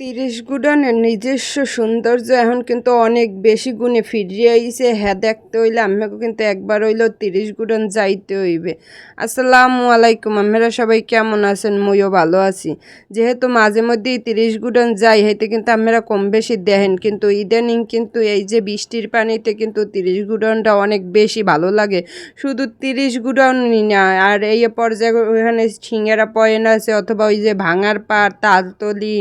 তিরিশ গুডনের নিজস্ব সৌন্দর্য এখন কিন্তু অনেক বেশি গুণে ফিরিয়ে আইছে। হ্যাঁ দেখতে হইলে আমাকে কিন্তু একবার হইলেও তিরিশ গুডন যাইতে হইবে। আসসালামু আলাইকুম আমরা সবাই কেমন আছেন? মইও ভালো আছি। যেহেতু মাঝে মধ্যেই তিরিশ গুডন যাই, হইতে কিন্তু আমরা কম বেশি দেখেন। কিন্তু ইদানিং কিন্তু এই যে বৃষ্টির পানিতে কিন্তু তিরিশ গুডনটা অনেক বেশি ভালো লাগে। শুধু তিরিশ গুডনই না, আর এই পর্যায়ে ওখানে সিঙ্গারা পয়েন্ট আছে, অথবা ওই যে ভাঙার পাড়, তালতলি,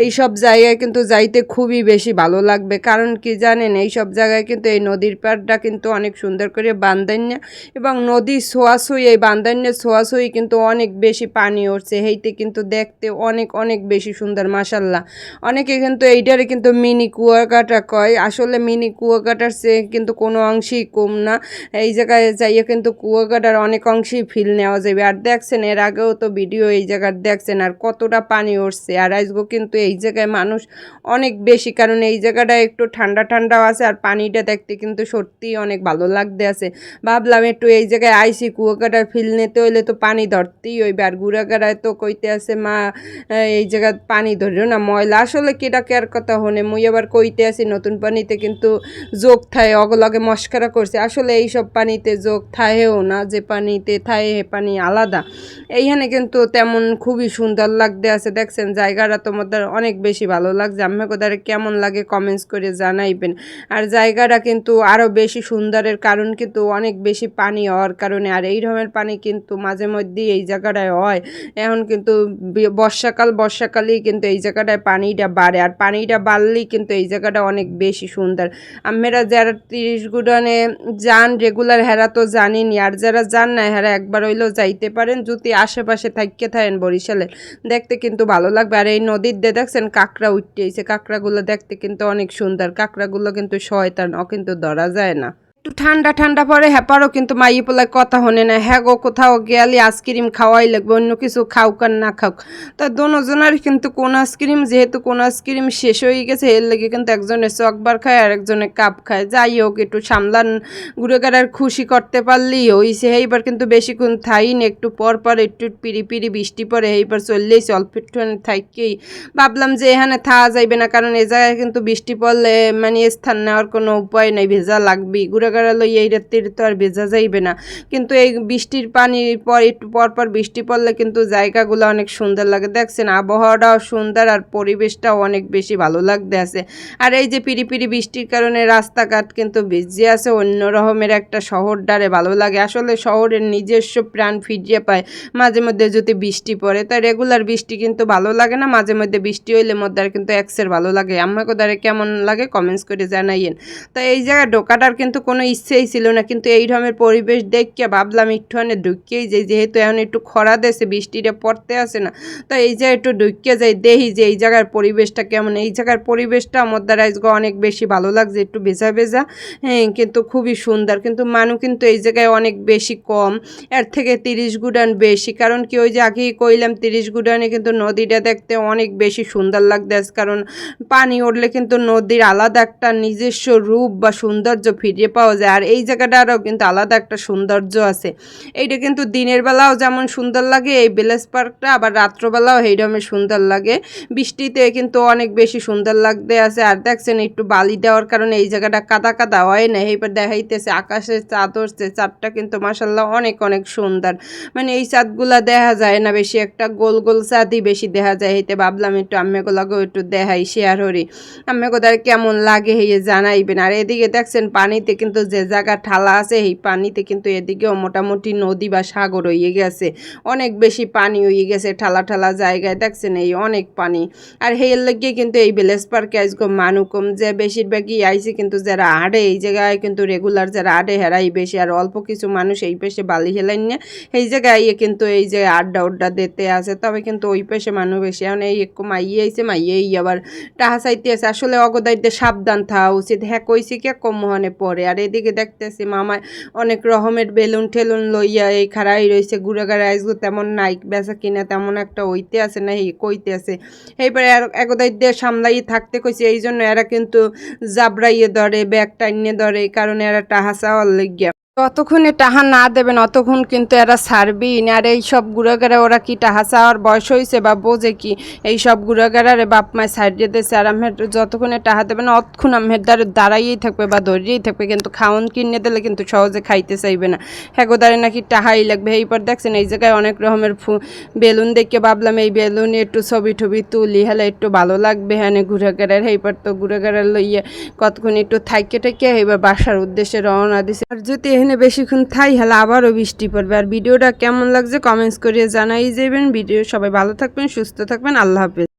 এই সব জায়গায় কিন্তু যাইতে খুবই বেশি ভালো লাগবে। কারণ কি জানেন এই সব জায়গায় কিন্তু এই নদীর পাড়টা কিন্তু অনেক সুন্দর করে বান্ধান্য এবং নদী ছোঁয়াছুঁই এই বান্ধান্য ছোঁয়াছুঁই কিন্তু অনেক বেশি পানি উঠছে হেইতে কিন্তু দেখতে অনেক অনেক বেশি সুন্দর মাসাল্লাহ অনেকে কিন্তু এইটারে কিন্তু মিনি কুয়াকাটা কয়। আসলে মিনি কুয়াকাটার চেয়ে কিন্তু কোনো অংশেই কম না। এই জায়গায় যাইয়ে কিন্তু কুয়াকাটার অনেক অংশেই ফিল নেওয়া যাবে আর দেখছেন, এর আগেও তো ভিডিও এই জায়গার দেখছেন আর কতটা পানি উঠছে আর আজগো কিন্তু এই জায়গায় মানুষ অনেক বেশি। কারণ এই জায়গাটা একটু ঠান্ডা ঠান্ডাও আছে আর পানিটা দেখতে কিন্তু সত্যিই অনেক ভালো লাগতে আছে। ভাবলাম একটু এই জায়গায় আইসি কুয়াকাটার ফিল নিতে হইলে তো পানি ধরতেই হইবে। আর গুড়াগাড়ায় তো কইতে আছে, মা এই জায়গায় পানি ধরিও না, ময়লা। আসলে কেটা কেয়ার কথা হনে, মুই আবার কইতে আছি, নতুন পানিতে কিন্তু যোগ থায়, অগলগে মস্কারা করছে। আসলে এই সব পানিতে যোগ থাহেও না, যে পানিতে থায়, হে পানি আলাদা। এইখানে কিন্তু তেমন খুবই সুন্দর লাগতে আছে। দেখছেন, জায়গাটা তোমাদের অনেক বেশি ভালো লাগছে। আমি কোথায় কেমন লাগে কমেন্টস করে জানাইবেন। আর জায়গাটা কিন্তু আরও বেশি সুন্দরের কারণ কিন্তু অনেক বেশি পানি হওয়ার কারণে। আর এই রকমের পানি কিন্তু মাঝে মধ্যেই এই জায়গাটায় হয়। এখন কিন্তু বর্ষাকাল, বর্ষাকালেই কিন্তু এই জায়গাটায় পানিটা বাড়ে। আর পানিটা বাড়লেই কিন্তু এই জায়গাটা অনেক বেশি সুন্দর। আমরা যারা তিরিশ গুডনে যান রেগুলার হেরা তো জানিনি আর যারা যান না, হেরা একবার হইলেও যাইতে পারেন। যদি আশেপাশে থাকতে থাকেন বরিশালে, দেখতে কিন্তু ভালো লাগবে। আর এই নদীর দিয়ে দেখছেন কাঁকড়া উঠতে কাঁকড়াগুলো দেখতে কিন্তু অনেক সুন্দর। কাঁকড়াগুলো কিন্তু শয়তান, অ কিন্তু ধরা যায় না। একটু ঠান্ডা ঠান্ডা পরে হ্যাপারও কিন্তু মাইয়ে পোলায় কথা হনে না। হ্যাঁ গো কোথাও গেলে আইসক্রিম খাওয়াই লাগবে, অন্য কিছু খাওক আর না খাওক। তা দোনোজনের কিন্তু কোন আইসক্রিম, যেহেতু কোন আইসক্রিম শেষ হয়ে গেছে, এর লেগে কিন্তু একজনে চকবার খায় আর একজনে কাপ খায়। যাই হোক, একটু সামলান গুড়েগাড়ার খুশি করতে পারলেই হইছে। এইবার কিন্তু বেশিক্ষণ থাই না একটু পর পর একটু পিড়ি পিড়ি বৃষ্টি পরে এইবার চললেই অল্প একটুখানি থাকেই ভাবলাম যে এখানে থাকা যাইবে না, কারণ এ জায়গায় কিন্তু বৃষ্টি পড়লে মানে স্থান নেওয়ার কোনো উপায় নেই, ভেজা লাগবেই। গুড়াগাড়া লই এই রাত্রির তো আর ভেজা যাইবে না। কিন্তু এই বৃষ্টির পানির পর একটু পর পর বৃষ্টি পড়লে কিন্তু জায়গাগুলো অনেক সুন্দর লাগে। দেখছেন, আবহাওয়াটাও সুন্দর আর পরিবেশটাও অনেক বেশি ভালো লাগতে আছে। আর এই যে পিড়ি পিড়ি বৃষ্টির কারণে রাস্তাঘাট কিন্তু ভিজে আছে, অন্য রকমের একটা শহর ডারে ভালো লাগে। আসলে শহরের নিজস্ব প্রাণ ফিরিয়ে পায়। মাঝে মধ্যে যদি বৃষ্টি পড়ে তাই রেগুলার বৃষ্টি কিন্তু ভালো লাগে না। মাঝে মধ্যে বৃষ্টি হইলে মধ্যে আর কিন্তু এক্সের ভালো লাগে। আমাকে দ্বারা কেমন লাগে? কমেন্টস করে জানাইয়েন। তো এই জায়গায় ঢোকাটার কিন্তু কোনো ইচ্ছেই ছিল না, কিন্তু এই ধরনের পরিবেশ দেখে ভাবলাম একটুখানে ঢুকিয়েই যাই, যেহেতু এখন একটু খরা দেশে বৃষ্টিটা পড়তে আসে না তো এই যে একটু ঢুকিয়ে যাই, দেখি যে এই জায়গার পরিবেশটা কেমন। এই জায়গার পরিবেশটা আমার দ্বারা অনেক বেশি ভালো লাগছে, একটু ভেজা ভেজা হ্যাঁ কিন্তু খুবই সুন্দর, কিন্তু মানুষ কিন্তু এই জায়গায় অনেক বেশি কম, এর থেকে তিরিশ গুডান বেশি, কারণ কি ওই যে আগেই কইলাম তিরিশ গুডানে কিন্তু নদীটা দেখতে অনেক বেশি সুন্দর লাগতে লাগতেছে কারণ পানি উঠলে কিন্তু নদীর আলাদা একটা নিজস্ব রূপ বা সৌন্দর্য ফিরিয়ে পাওয়া যায়। আর এই জায়গাটারও কিন্তু আলাদা একটা সৌন্দর্য আছে। এইটা কিন্তু দিনের বেলাও যেমন সুন্দর লাগে, এই ভিলেজ পার্কটা, আবার রাত্রবেলাও এইরকমের সুন্দর লাগে। বৃষ্টিতে কিন্তু অনেক বেশি সুন্দর লাগতে আছে। আর দেখছেন একটু বালি দেওয়ার কারণে এই জায়গাটা কাদা কাদা হয় না এইবার দেখাইতেছে, আকাশে চাঁদ উঠছে, চাঁদটা কিন্তু মাসাল্লাহ অনেক অনেক সুন্দর। মানে এই চাঁদগুলা দেখা যায় না, বেশি একটা গোল গোল চাঁদই বেশি দেখা যায়। হইতে ভাবলাম একটু আম্মেগুলাকেও একটু দেখাই শেয়ার হরি আম্মেগোদার কেমন লাগে হইয়ে জানাইবেন। আর এদিকে দেখছেন পানিতে কিন্তু যে জায়গা ঠালা আছে এই পানিতে কিন্তু এদিকেও মোটামুটি নদী বা সাগর হয়ে গেছে। অনেক বেশি পানি হয়ে গেছে ঠালা ঠালা জায়গায়, দেখছেন এই অনেক পানি। আর হের লাগিয়ে কিন্তু এই ভিলেজ পার্কে আজকে মানু কম, যে বেশিরভাগই আইছে কিন্তু যারা আড়ে, এই জায়গায় কিন্তু রেগুলার যারা আড়ে, হেরাই বেশি। আর অল্প কিছু মানুষ এই পেশে বালি হেলাইন না এই জায়গায় আইয়ে কিন্তু এই যে আড্ডা উড্ডা দিতে আছে তবে কিন্তু ওই পেশে মানুষ বেশি, এখন এই একটু মাইয়ে আইছে, মাইয়েই আবার টাহা চাইতে আছে আসলে অগদাইতে সাবধান থাকা উচিত। হ্যাঁ কইছি কে, কম মহানে পড়ে। আর এদিকে দেখতেছি মামায় অনেক রকমের বেলুন ঠেলুন লইয়া এই খাড়াই রয়েছে ঘুরে ঘাড়ে আইসগো তেমন নাই, বেচা কিনা তেমন একটা হইতে আছে না কইতে আছে। এইবারে একদাই দিয়ে সামলাই থাকতে কইছে এই জন্য এরা কিন্তু জাবড়াইয়ে ধরে, ব্যাগ টাইনে ধরে কারণ এরা টাহা চাওয়ার লেগিয়া। যতক্ষণে টাহা না দেবেন, অতক্ষণ কিন্তু এরা ছাড়বেই না। আর এই সব গুড়াগারা ওরা কি টাহা চাওয়ার বয়স হয়েছে বা বোঝে কি? এই সব গুড়াগারারে বাপ মায় সাইড দিতেছে আর আমের যতক্ষণে টাহা দেবেন অতক্ষণ আমের দ্বারে দাঁড়াইয়েই থাকবে বা ধরিয়েই থাকবে। কিন্তু খাওয়ান কিনে দিলে কিন্তু সহজে খাইতে চাইবে না। হ্যাগো দ্বারে নাকি টাহাই লাগবে। এইবার দেখছেন এই জায়গায় অনেক রকমের বেলুন দেখে ভাবলাম, এই বেলুনে একটু ছবি টবি তুলি হলে একটু ভালো লাগবে। হ্যাঁ ঘুরাঘেরার এইবার তো ঘুরাঘেরার লইয়ে কতক্ষণ একটু থাইকে টেকে এইবার বাসার উদ্দেশ্যে রওনা দিছে। আর যদি এখানে বেশিক্ষণ থাই হলে আবারও বৃষ্টি পড়বে। আর ভিডিওটা কেমন লাগছে কমেন্টস করে জানাই যাবেন। ভিডিও সবাই ভালো থাকবেন, সুস্থ থাকবেন। আল্লাহ হাফেজ।